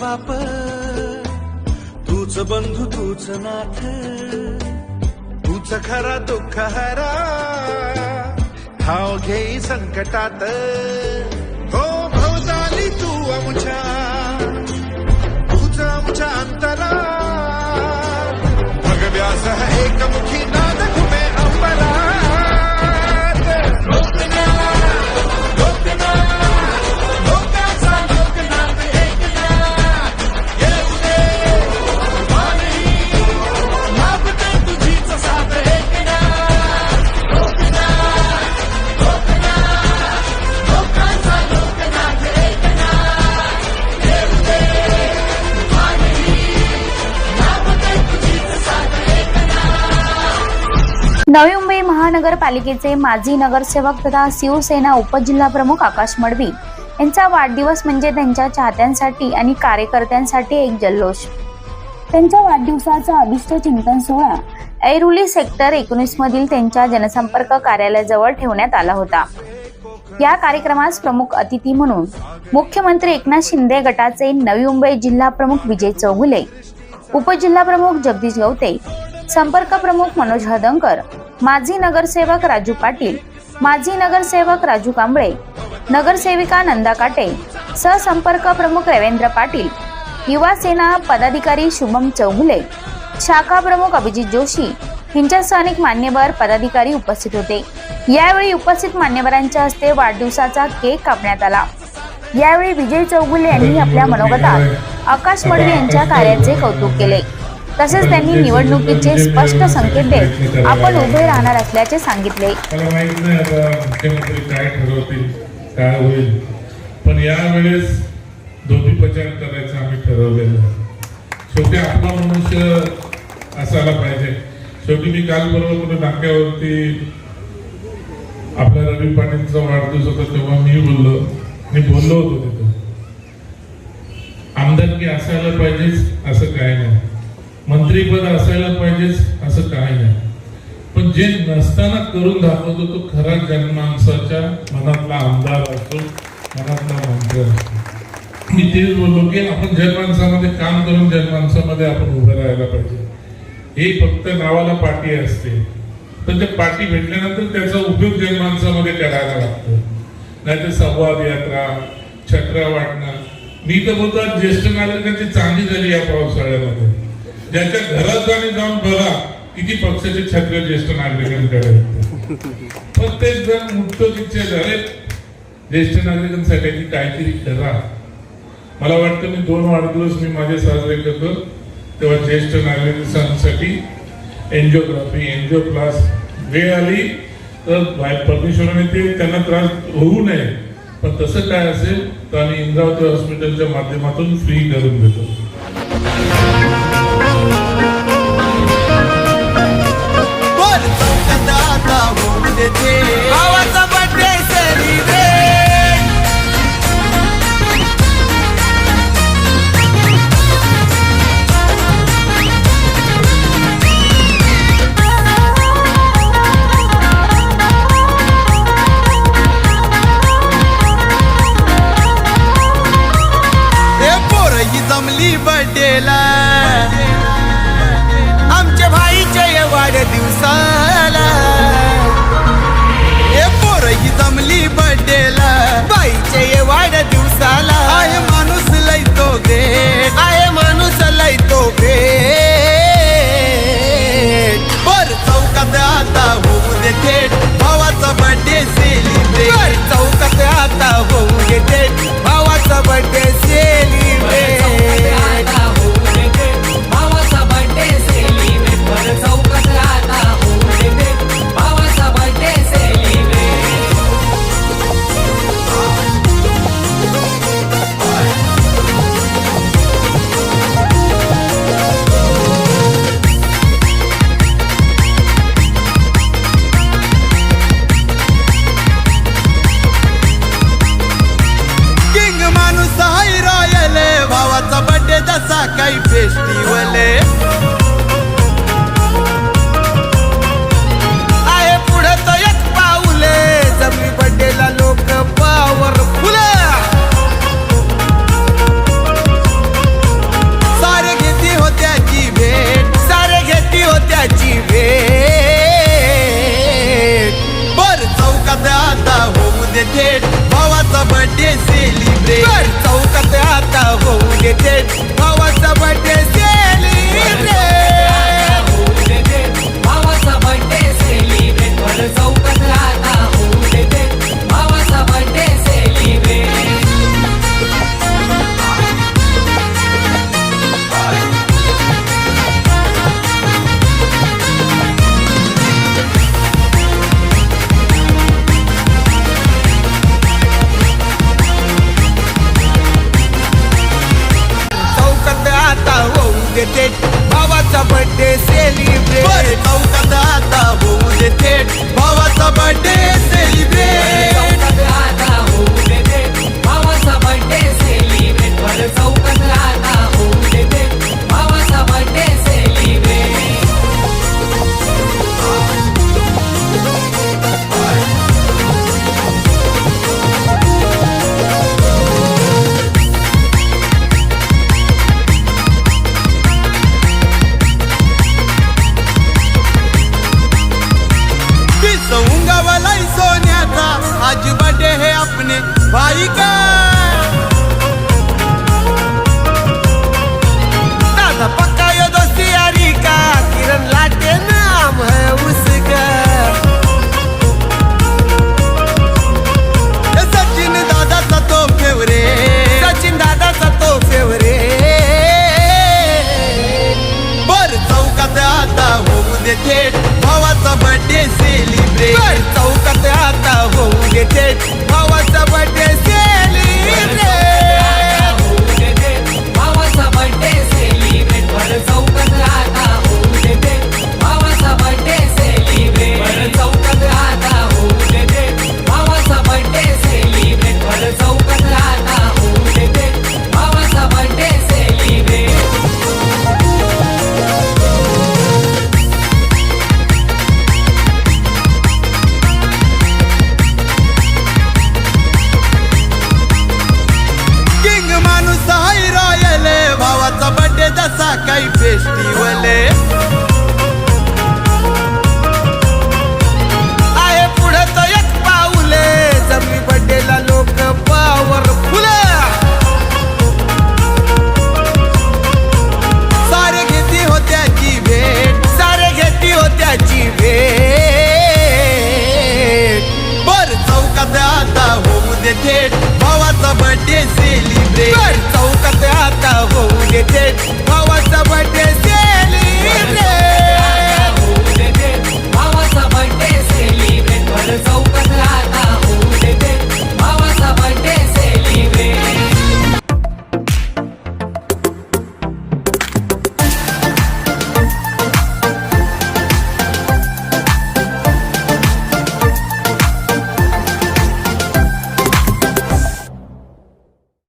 बाप तूच बंधू तूच नाथ तूच खरा दुःख हरा. हाव घेई संकटात हो भवताली तू आमच्या तूच आमच्या अंतरा भगव्यास एकमुखी ना नवी मुंबई महानगरपालिकेचे माजी नगरसेवक तथा शिवसेना उपजिल्हाप्रमुख आकाश मडवी यांचा वाढदिवस म्हणजे त्यांच्या चाहत्यांसाठी आणि कार्यकर्त्यांसाठी एक जल्लोष. त्यांच्या वाढदिवसाचा अभिष्ट चिंतन सोहळा ऐरुली सेक्टर एकोणीस मधील त्यांच्या जनसंपर्क कार्यालयाजवळ ठेवण्यात आला होता. या कार्यक्रमास प्रमुख अतिथी म्हणून मुख्यमंत्री एकनाथ शिंदे गटाचे नवी मुंबई जिल्हा प्रमुख विजय चौगुले उपजिल्हा प्रमुख जगदीश गवते संपर्क प्रमुख मनोज हदंकर माजी नगरसेवक राजू पाटील माजी नगरसेवक राजू कांबळे नगरसेविका नंदा काटे सहसंपर्क प्रमुख रवींद्र पाटील युवा सेना पदाधिकारी शुभम चौगुले शाखा प्रमुख अभिजित जोशी यांच्यासह अनेक मान्यवर पदाधिकारी उपस्थित होते. यावेळी उपस्थित मान्यवरांच्या हस्ते वाढदिवसाचा केक कापण्यात आला. यावेळी विजय चौगुले यांनी आपल्या मनोगतात आकाश मडवी यांच्या कार्याचे कौतुक केले. तसेच त्यांनी निवडणुकीचे स्पष्ट संकेत देत आपण उभे राहणार असल्याचे सांगितले. काय ठरवतील काय होईल. पण यावेळेस धोबी प्रचार करायचं आम्ही ठरवलेलं आहे. शेवटी आपला मनुष्य असायला पाहिजे. शेवटी मी काल बरोबर कुठे नाक्यावरती आपल्या रवी पाटीलचा वाढदिवस होता तेव्हा मी बोललो. मी बोललो होतो तिथं. आमदारकी असायला पाहिजेच असं काय नाही. मंत्रीपद असायला पाहिजेच असं काय नाही. पण जे नसताना करून दाखवतो तो खरा जनमानसाच्या मनातला आमदार असतो मनातला मंत्री असतो. मी तेच बोललो की आपण जनमानसामध्ये काम करून जनमानसामध्ये आपण उभं राहायला पाहिजे. हे फक्त नावाला पाठी असते. पण ते पाठी भेटल्यानंतर त्याचा उपयोग जनमानसामध्ये करायला लागतो. नाहीतर संवाद यात्रा छत्रा वाटणं. मी तर बोलतो ज्येष्ठ नागरिकांची चांगली झाली या पावसाळ्यामध्ये. ज्याच्या घरात जाणे जाऊन बघा किती पक्षाचे छत्र ज्येष्ठ नागरिकांकडे प्रत्येक जण उठतो तिथे झाले. ज्येष्ठ नागरिकांसाठी काहीतरी करा. मला वाटतं मी दोन वाढदिवस मी माझे साजरे करतो. तेव्हा ज्येष्ठ नागरिकांसाठी एन्जिओग्राफी एनजीओ क्लास वेळ आली तर बाहेर परमेश्वराने ते त्यांना त्रास होऊ नये. पण तसं काय असेल तर आम्ही इंद्रावती हॉस्पिटलच्या माध्यमातून फ्री करून देतो. festival